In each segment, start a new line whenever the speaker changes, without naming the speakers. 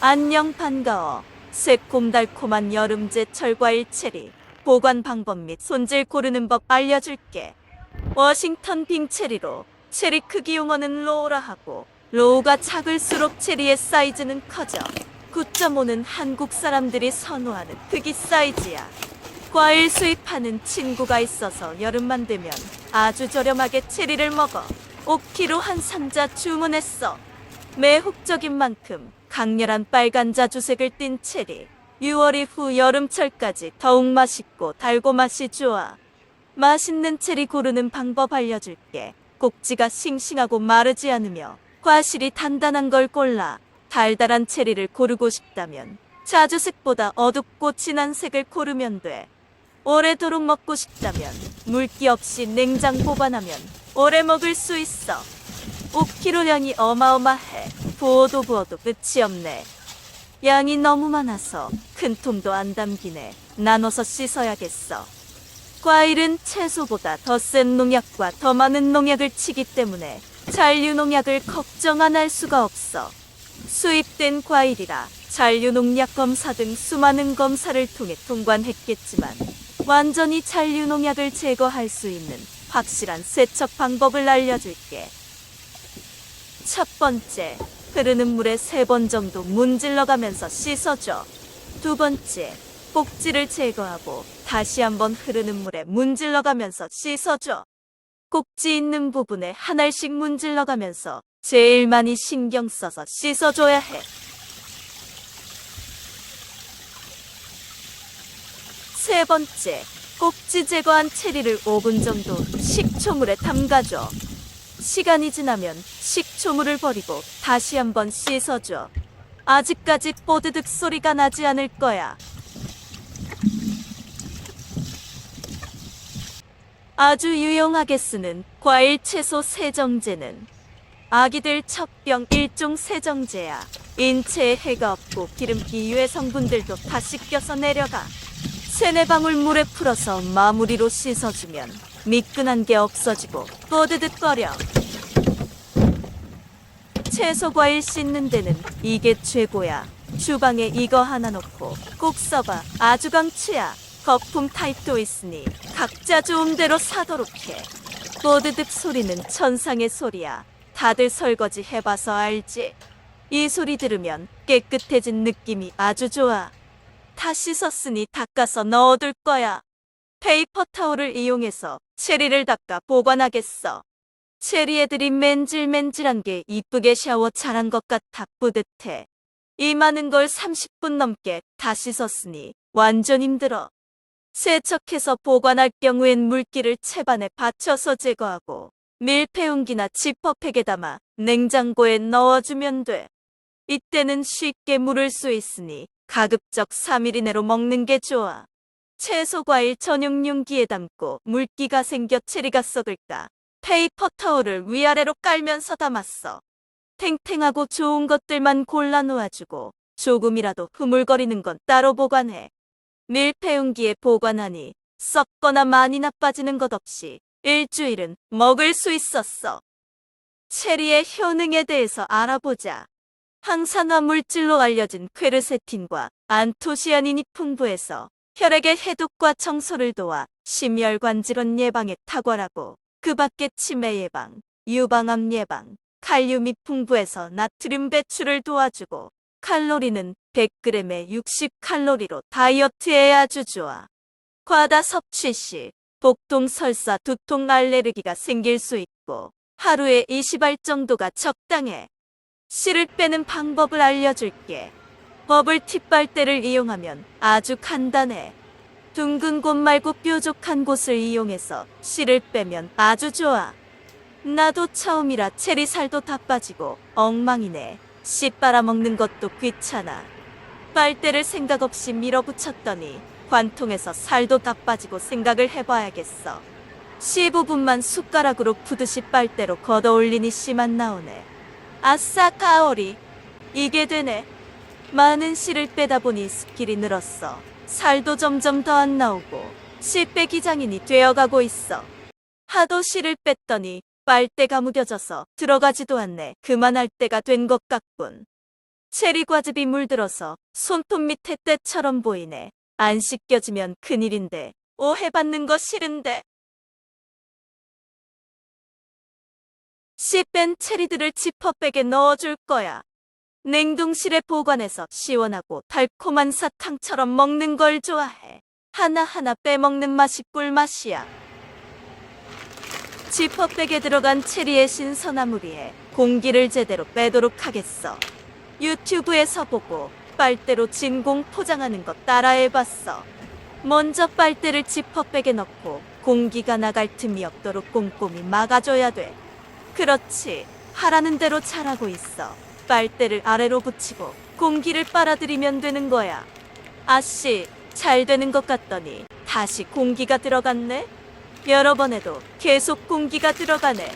안녕 반가워. 새콤달콤한 여름 제철 과일 체리. 보관 방법 및 손질 고르는 법 알려줄게. 워싱턴 빙 체리로 체리 크기 용어는 로우라 하고 로우가 작을수록 체리의 사이즈는 커져. 9.5는 한국 사람들이 선호하는 크기 사이즈야. 과일 수입하는 친구가 있어서 여름만 되면 아주 저렴하게 체리를 먹어 5kg 한 상자 주문했어. 매혹적인 만큼 강렬한 빨간 자주색을 띤 체리. 6월 이후 여름철까지 더욱 맛있고 달고 맛이 좋아. 맛있는 체리 고르는 방법 알려줄게. 꼭지가 싱싱하고 마르지 않으며 과실이 단단한 걸 골라 달달한 체리를 고르고 싶다면 자주색보다 어둡고 진한 색을 고르면 돼. 오래도록 먹고 싶다면 물기 없이 냉장 보관하면 오래 먹을 수 있어. 5kg 양이 어마어마해. 부어도 부어도 끝이 없네. 양이 너무 많아서 큰 통도 안 담기네. 나눠서 씻어야겠어. 과일은 채소보다 더 센 농약과 더 많은 농약을 치기 때문에 잔류 농약을 걱정 안 할 수가 없어. 수입된 과일이라 잔류 농약 검사 등 수많은 검사를 통해 통관했겠지만 완전히 잔류 농약을 제거할 수 있는 확실한 세척 방법을 알려줄게. 첫 번째, 흐르는 물에 세 번 정도 문질러 가면서 씻어줘. 두 번째, 꼭지를 제거하고 다시 한번 흐르는 물에 문질러 가면서 씻어줘. 꼭지 있는 부분에 한 알씩 문질러 가면서 제일 많이 신경 써서 씻어줘야 해. 세 번째, 꼭지 제거한 체리를 5분 정도 식초물에 담가줘. 시간이 지나면 식초물을 버리고 다시 한번 씻어줘. 아직까지 뽀드득 소리가 나지 않을 거야. 아주 유용하게 쓰는 과일 채소 세정제는 아기들 첩병 일종 세정제야. 인체에 해가 없고 기름기 유해 성분들도 다 씻겨서 내려가. 세네 방울 물에 풀어서 마무리로 씻어주면 미끈한 게 없어지고 뽀드득거려. 채소 과일 씻는 데는 이게 최고야. 주방에 이거 하나 놓고 꼭 써봐. 아주 강추야. 거품 타입도 있으니 각자 좋은 대로 사도록 해. 뽀드득 소리는 천상의 소리야. 다들 설거지 해봐서 알지? 이 소리 들으면 깨끗해진 느낌이 아주 좋아. 다 씻었으니 닦아서 넣어둘 거야. 페이퍼 타올을 이용해서 체리를 닦아 보관하겠어. 체리 애들이 맨질맨질한 게 이쁘게 샤워 잘한 것 같아 뿌듯해. 이 많은 걸 30분 넘게 다 씻었으니 완전 힘들어. 세척해서 보관할 경우엔 물기를 채반에 받쳐서 제거하고 밀폐용기나 지퍼팩에 담아 냉장고에 넣어주면 돼. 이때는 쉽게 물을 수 있으니 가급적 3일 이내로 먹는 게 좋아. 채소 과일 전용 용기에 담고 물기가 생겨 체리가 썩을까. 페이퍼 타올을 위아래로 깔면서 담았어. 탱탱하고 좋은 것들만 골라 놓아주고 조금이라도 흐물거리는 건 따로 보관해. 밀폐용기에 보관하니 썩거나 많이 나빠지는 것 없이 일주일은 먹을 수 있었어. 체리의 효능에 대해서 알아보자. 항산화 물질로 알려진 퀘르세틴과 안토시아닌이 풍부해서 혈액의 해독과 청소를 도와 심혈관 질환 예방에 탁월하고 그 밖에 치매 예방, 유방암 예방, 칼륨이 풍부해서 나트륨 배출을 도와주고 칼로리는 100g에 60칼로리로 다이어트에 아주 좋아. 과다 섭취 시 복통, 설사, 두통, 알레르기가 생길 수 있고 하루에 20알 정도가 적당해. 씨를 빼는 방법을 알려줄게. 버블티 빨대를 이용하면 아주 간단해. 둥근 곳 말고 뾰족한 곳을 이용해서 씨를 빼면 아주 좋아. 나도 처음이라 체리 살도 다 빠지고 엉망이네. 씨 빨아먹는 것도 귀찮아. 빨대를 생각 없이 밀어붙였더니 관통에서 살도 다 빠지고 생각을 해봐야겠어. 씨 부분만 숟가락으로 푸듯이 빨대로 걷어 올리니 씨만 나오네. 아싸 가오리. 이게 되네. 많은 씨를 빼다 보니 스킬이 늘었어. 살도 점점 더 안 나오고 씨 빼기 장인이 되어가고 있어. 하도 씨를 뺐더니 빨대가 무뎌져서 들어가지도 않네. 그만할 때가 된 것 같군. 체리 과즙이 물들어서 손톱 밑에 때처럼 보이네. 안 씻겨지면 큰일인데 오해받는 거 싫은데. 씨 뺀 체리들을 지퍼백에 넣어줄 거야. 냉동실에 보관해서 시원하고 달콤한 사탕처럼 먹는 걸 좋아해. 하나하나 빼먹는 맛이 꿀맛이야. 지퍼백에 들어간 체리의 신선함 우리에 공기를 제대로 빼도록 하겠어. 유튜브에서 보고 빨대로 진공 포장하는 거 따라해봤어. 먼저 빨대를 지퍼백에 넣고 공기가 나갈 틈이 없도록 꼼꼼히 막아줘야 돼. 그렇지. 하라는 대로 잘하고 있어. 빨대를 아래로 붙이고 공기를 빨아들이면 되는 거야. 아씨, 잘 되는 것 같더니 다시 공기가 들어갔네? 여러 번 해도 계속 공기가 들어가네.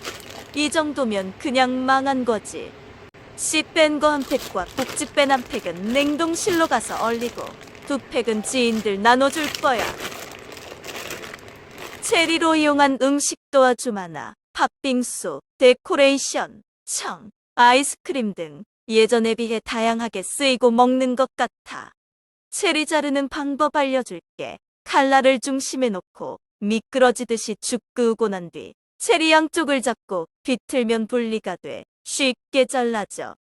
이 정도면 그냥 망한 거지. 씨뺀 거 한 팩과 꼭지 뺀한 팩은 냉동실로 가서 얼리고 두 팩은 지인들 나눠줄 거야. 체리로 이용한 음식도 아주 많아. 팥빙수, 데코레이션, 청, 아이스크림 등 예전에 비해 다양하게 쓰이고 먹는 것 같아. 체리 자르는 방법 알려줄게. 칼날을 중심에 놓고 미끄러지듯이 죽 그으고 난 뒤 체리 양쪽을 잡고 비틀면 분리가 돼 쉽게 잘라져.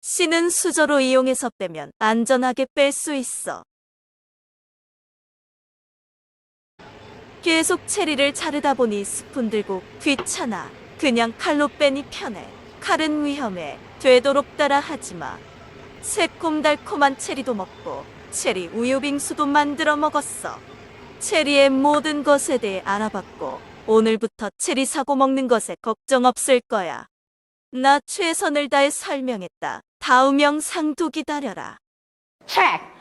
씨는 수저로 이용해서 빼면 안전하게 뺄 수 있어. 계속 체리를 자르다 보니 스푼 들고 귀찮아. 그냥 칼로 빼니 편해. 칼은 위험해. 되도록 따라 하지 마. 새콤달콤한 체리도 먹고 체리 우유 빙수도 만들어 먹었어. 체리의 모든 것에 대해 알아봤고 오늘부터 체리 사고 먹는 것에 걱정 없을 거야. 나 최선을 다해 설명했다. 다음 영상도 기다려라.
check.